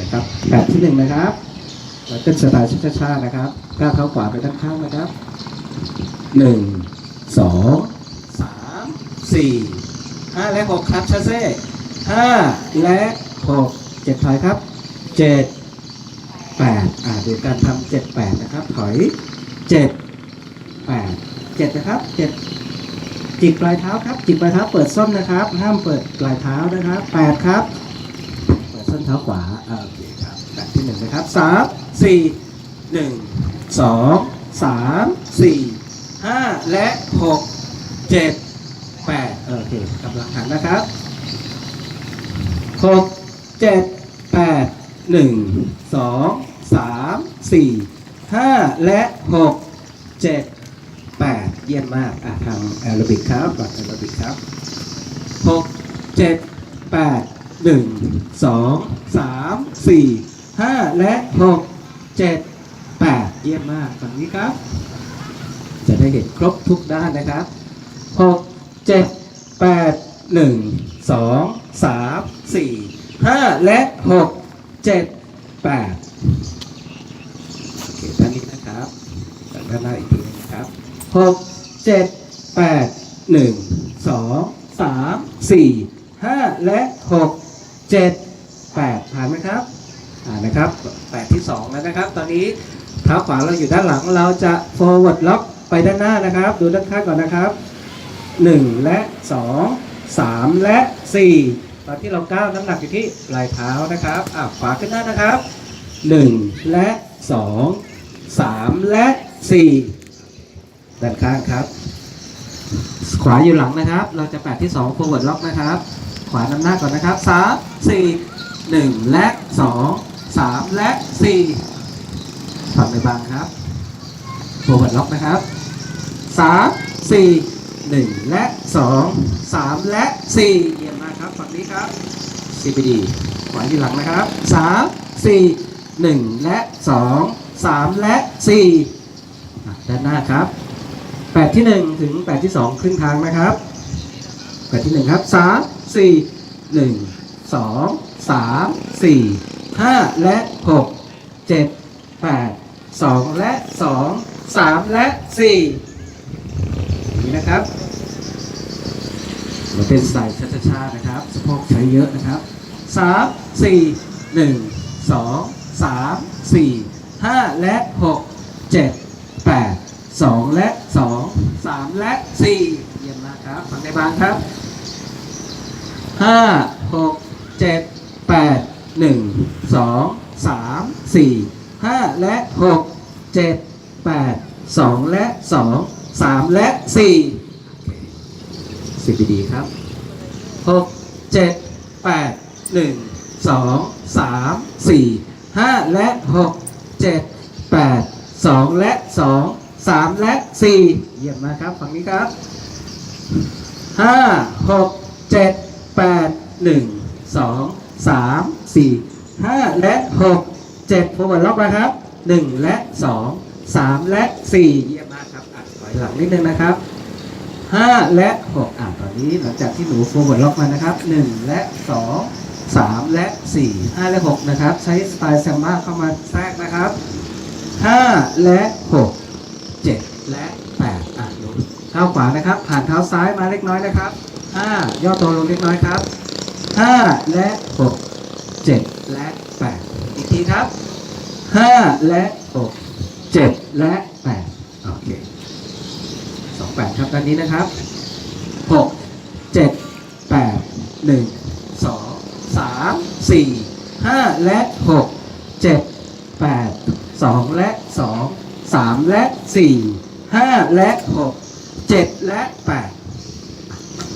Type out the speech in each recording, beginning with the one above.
นะครับแบบที่หนึ่งนะครับเราขึ้นสไตล์ช้าๆนะครับก้าวเข้าขวาไปด้านข้างนะครับหนึ่งสองสามสี่ห้าและหกครับชาเซ่ห้าและหกเจ็ดถอยครับเจ็ดแปดอ่าดูการทำเจ็ดแปดนะครับ ถอยเจ็ดแปดเจ็ดนะครับเจ็ดจิกปลายเท้าครับ จิกปลายเท้าเปิดส้นนะครับ ห้ามเปิดปลายเท้านะครับแปดครับ ส้นเท้าขวาอ่าโอเคครับแบบที่หนึ่งนะครับสามสี่หนึ่งสองสามสี่ห้าและหกเจ็ดแปดโอเคกำลังหันนะครับหกเจ็ดแปดหนึ่งสองสามสี่ห้าและหกเจ็ดแปดเยี่ยมมากอะทำแอโรบิกครับแอโรบิกครับหกเจ็ดแปด หนึ่งสองสามสี่ห้าและหกเจ็ดแปดเยี่ยมมากฝั่งนี้ครับ จะได้เห็นครบทุกด้านนะครับหกเจ็ดแปดหนึ่งสองสามสี่ห้าและหกเจ็ดแปดโอเคด้านนี้นะครับจากด้านหน้าอีกทีนะครับหกเจ็ดแปดหนึ่งสองสามสี่ห้าและหก เจ็ดแปดผ่านไหมครับอ่านนะครับแปดที่สองแล้วนะครับ ตอนนี้เท้าขวาเราอยู่ด้านหลังเราจะ forward lock ไปด้านหน้านะครับ ดูด้านข้างก่อนนะครับหนึ่งและสองสามและสี่ตอนที่เราก้าวน้ำหนักอยู่ที่ปลายเท้านะครับอ่าขวาขึ้นหน้านะครับหนึ่งและสองสามและสี่ด้านข้างครับ ขวาอยู่หลังนะครับ เราจะแปดที่2 forward lock นะครับ ขวานำหน้าก่อนนะครับ3 4 1และ2 3และ4ผ่อนไปบางครับ forward lock นะครับ3 4 1และ2 3และ4เยี่ยมมากครับฝั่งนี้ครับ CPD ขวาอยู่หลังนะครับ3 4 1และ2 3และ4อ่ด้านหน้าครับแปดที่หนึ่งถึงแปดที่สองครึ่งทางนะครับแปดที่หนึ่งครับสาม สี่หนึ่งสองสามสี่ห้าและหกเจ็ดแปดสองและสองสามและสี่นี้นะครับเราเป็นสายช้าๆนะครับสะโพกใช้เยอะนะครับสามสี่หนึ่งสองสามสี่ห้าและหกเจ็ดแปดสองและสองสามและสี่เยี่ยมมากครับฝั่งในบ้างครับ ห้าหกเจ็ดแปดหนึ่งสองสามสี่ห้าและหกเจ็ดแปดสองและสองสามและสี่สิบดีครับหกเจ็ดแปดหนึ่งสองสามสี่ห้าและหกเจ็ดแปดสองและสองสามและสี่เยี่ยมมากครับ ฝั่งนี้ครับห้าหกเจ็ด แปดหนึ่งสองสามสี่ห้าและหกเจ็ดโฟร์ล็อกนะครับหนึ่งและสองสามและสี่เยี่ยมมากครับอะถอยหลังนิดนึงนะครับห้าและหกอะตอนนี้หลังจากที่หนูโฟร์ล็อกมานะครับหนึ่งและสองสามและสี่ห้าและหกนะครับ ใช้สไตล์แซมบ้าเข้ามาแทรกนะครับห้าและหกเจ็ดและแปดอะลงเท้าขวานะครับ ผ่านเท้าซ้ายมาเล็กน้อยนะครับ ห้าย่อตัวลงเล็กน้อยครับห้าและหกเจ็ดและแปดอีกทีครับห้าและหกเจ็ดและแปดโอเคสองแปดครับด้านนี้นะครับหกเจ็ดแปดหนึ่งสองสามสี่ห้าและหกเจ็ดแปดสองและสองสามและสี่ห้าและหกเจ็ดและแปด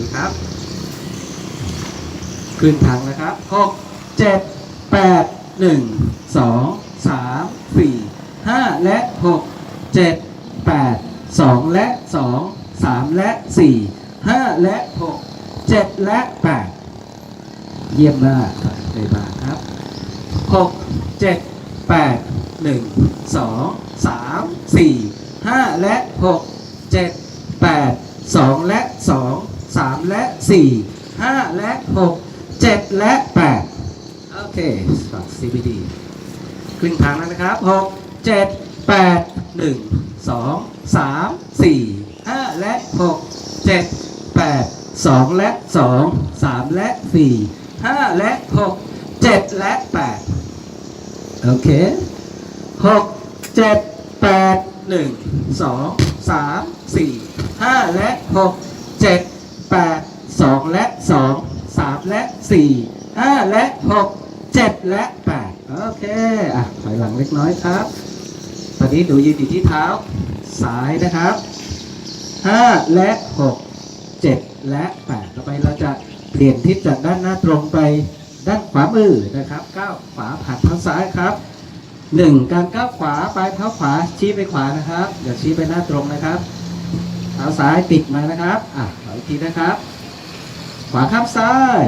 นี่ครับ ขึ้นทางนะครับหกเจ็ดแปดหนึ่งสองสามสี่ห้าและหกเจ็ดแปดสองและสองสามและสี่ห้าและหกเจ็ดและแปดเยี่ยมมากเลยมากครับหกเจ็ดแปดหนึ่งสองสามสี่ห้าและหกเจ็ดแปดสองและสอง สามและสี่ห้าและหกเจ็ดและแปดโอเคฝั่ง CBD ครึ่งทางแล้วนะครับหกเจ็ดแปดหนึ่งสองสามสี่ห้าและหกเจ็ดแปดสองและสองสามและสี่ห้าและหกเจ็ดและแปดโอเคหกเจ็ดแปดหนึ่งสองสามสี่ห้าและหก เจ็ดแปดสองและสองสามและสี่ห้าและหกเจ็ดและแปดโอเค อะ ถอยหลังเล็กน้อยครับ ตอนนี้หนูยืนอยู่ที่เท้าซ้ายนะครับห้าและหกเจ็ดและแปดต่อไปเราจะเปลี่ยนทิศจากด้านหน้าตรงไปด้านขวามือนะครับก้าวขวาผ่านเท้าซ้ายครับหนึ่งการก้าวขวาปลายเท้าขวาชี้ไปขวานะครับอย่าชี้ไปหน้าตรงนะครับ เท้าซ้ายติดมานะครับอะถออีกทีนะครับ ขวาข้ามซ้าย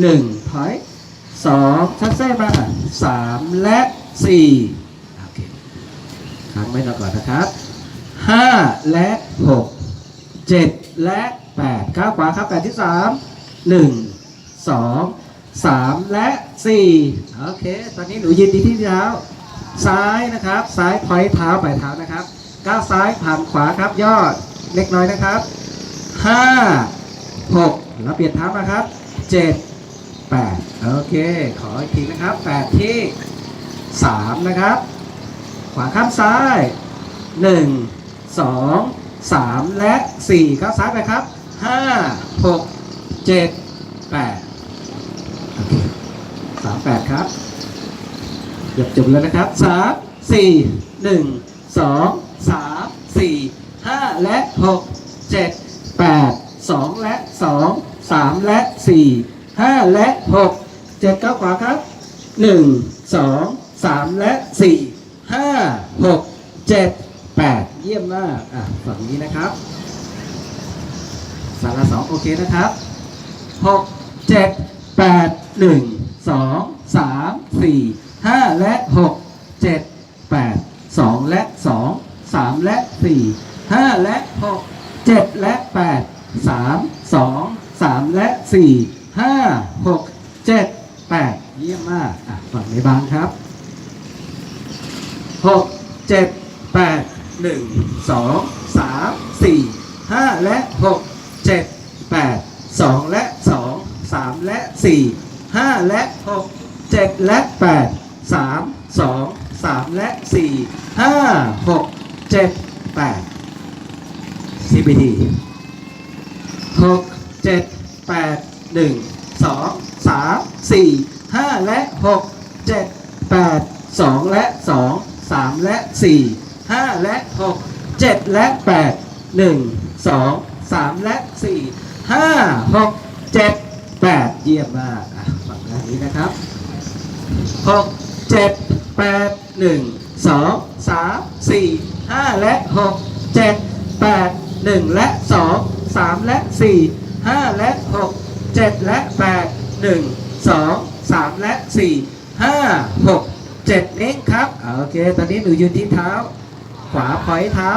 หนึ่งถอยสองชัดเส้นมาสามและสี่โอเคค้างไว้เราก่อนนะครับห้าและหกเจ็ดและแปดก้าวขวาครับแปดที่สามหนึ่งสองสามและสี่โอเค ตอนนี้หนูยืนดีที่เท้าซ้ายนะครับ ซ้ายพอยเท้าไปเท้านะครับก้าวซ้ายผ่านขวาครับยอด เล็กน้อยนะครับห้าหกแล้วเปลี่ยนเท้ามาครับเจ็ดแปดโอเค ขออีกทีนะครับแปดที่สามนะครับ ขวาข้างซ้าย1 2 3และ4ข้างซ้ายไปครับ5 6 7 8โอเค38ครับเกือบจบแล้วนะครับ3 4 1 2 3 4 5และ6 7 8 2แปดสองและ2 3และ4 5และ6 7ก้าวขวาครับหนึ่งสองสามและสี่ห้าหกเจ็ดแปดเยี่ยมมากอะฝั่งนี้นะครับสาระสองโอเคนะครับหกเจ็ดแปดหนึ่งสองสามสี่ห้าและหกเจ็ดแปดสองและสองสามและสี่ ห้าและหกเจ็ดและแปดสามสองสามและสี่ห้าหกเจ็ดแปดเยี่ยมมากอะฝั่งในบางครับหกเจ็ดแปดหนึ่งสองสามสี่ห้าและหกเจ็ดแปดสองและสองสามและสี่ห้าและหกเจ็ดและแปดสามสองสามและสี่ห้าหกเจ็ดแปด CBD หกเจ็ดแปดหนึ่งสองสามสี่ห้าและหกเจ็ดแปดสองและสองสามและสี่ห้าและหกเจ็ดและแปดหนึ่งสองสามและสี่ห้าหกเจ็ดแปดเยี่ยมมากฝั่งด้านนี้นะครับหกเจ็ดแปดหนึ่งสองสามสี่ห้าและหกเจ็ดแปด หนึ่งและสองสามและสี่ห้าและหกเจ็ดและแปดหนึ่งสองสามและสี่ห้าหกเจ็ดเองครับ โอเค ตอนนี้หนูยืนที่เท้า ขวาพอยเท้า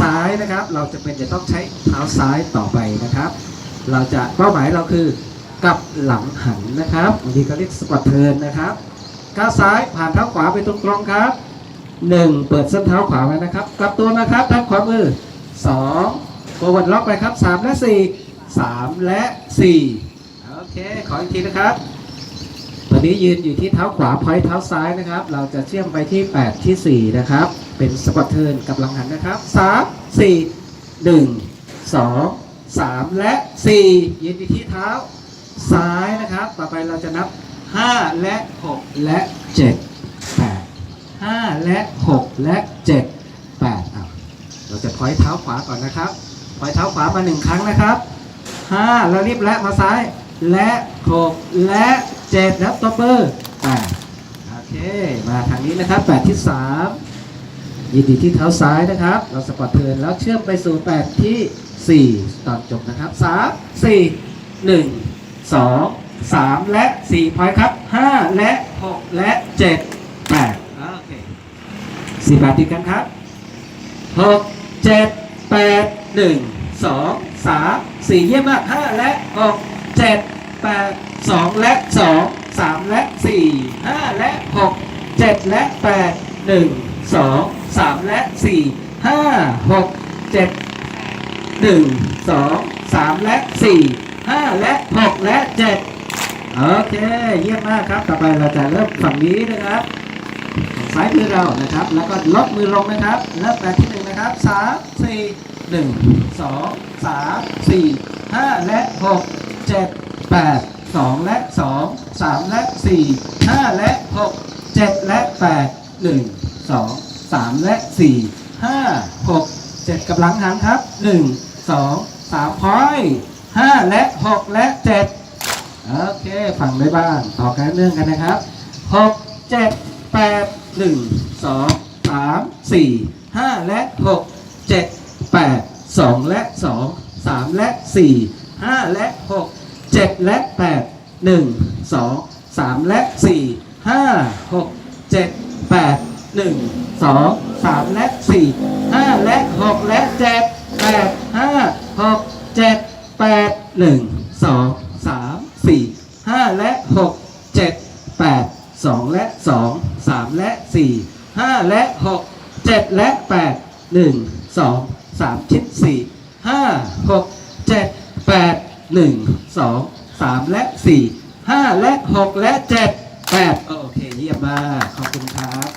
ซ้ายนะครับ เราจะเป็นจะต้องใช้เท้าซ้ายต่อไปนะครับ เราจะเป้าหมายเราคือกลับหลังหันนะครับบางทีก็เรียกสควอตเทิร์นนะครับก้าวซ้ายผ่านเท้าขวาไปตรงๆครับหนึ่งเปิดส้นเท้าขวาไว้นะครับ กลับตัวนะครับด้านขวามือ สองโกวันล็อกไปครับสามและสี่สามและสี่โอเค ขออีกทีนะครับ ตอนนี้ยืนอยู่ที่เท้าขวาพอยเท้าซ้ายนะครับ เราจะเชื่อมไปที่ 8 ที่ 4 นะครับ เป็นสควอตเทิร์นกับหลังหันนะครับ 3 4 1 2 3 และ 4 ยืนอยู่ที่เท้าซ้ายนะครับ ต่อไปเราจะนับ 5 และ 6 และ 7 8 5 และ 6 และ 7 เราจะพอยเท้าขวาก่อนนะครับพอยเท้าขวามา1ครั้งนะครับ5แล้วรีบและมาซ้าย และ6และ7แล้วตัวเบอร์8โอเค มาทางนี้นะครับ8ที่3ยินดีที่เท้าซ้ายนะครับ เราสปอร์ตเทินแล้วเชื่อมไปสู่8ที่4ตอนจบนะครับ3 4 1 2 3และ4พอยครับ5และ6และ7 8โอเค4แบบติดกันครับหก เจ็ดแปดหนึ่งสองสามสี่เยี่ยมมากห้าและหกเจ็ดแปดสองและสองสามและสี่ห้าและหกเจ็ดและแปดหนึ่งสองสามและสี่ห้าหกเจ็ดหนึ่งสองสามและสี่ห้าและหกและเจ็ดโอเค เยี่ยมมากครับ ต่อไปเราจะเริ่มฝั่งนี้นะครับ ซ้ายมือเรานะครับ แล้วก็ลดมือลงนะครับเริ่มแบบที่หนึ่งนะครับสามสี่หนึ่งสองสามสี่ห้าและหกเจ็ดแปดสองและสองสามและสี่ห้าและหกเจ็ดและแปดหนึ่งสองสามและสี่ห้าหกเจ็ดกับหลังหันครับหนึ่งสองสามพอยห้าและหกและเจ็ดโอเคฟังได้บ้าง ต่อกันเรื่องกันนะครับหกเจ็ดแปด หนึ่งสองสามสี่ห้าและหกเจ็ดแปดสองและสองสามและสี่ห้าและหกเจ็ดและแปดหนึ่งสองสามและสี่ห้าหกเจ็ดแปดหนึ่งสองสามและสี่ห้าและหกและเจ็ดแปดห้าหกเจ็ดแปดหนึ่งสองสามสี่ห้าและหกเจ็ดแปดสองและสอง สามและสี่ห้าและหกเจ็ดและแปดหนึ่งสองสามชิ้นสี่ห้าหกเจ็ดแปดหนึ่งสองสามและสี่ห้าและหกและเจ็ดแปดโอเค เยี่ยมมาก ขอบคุณครับ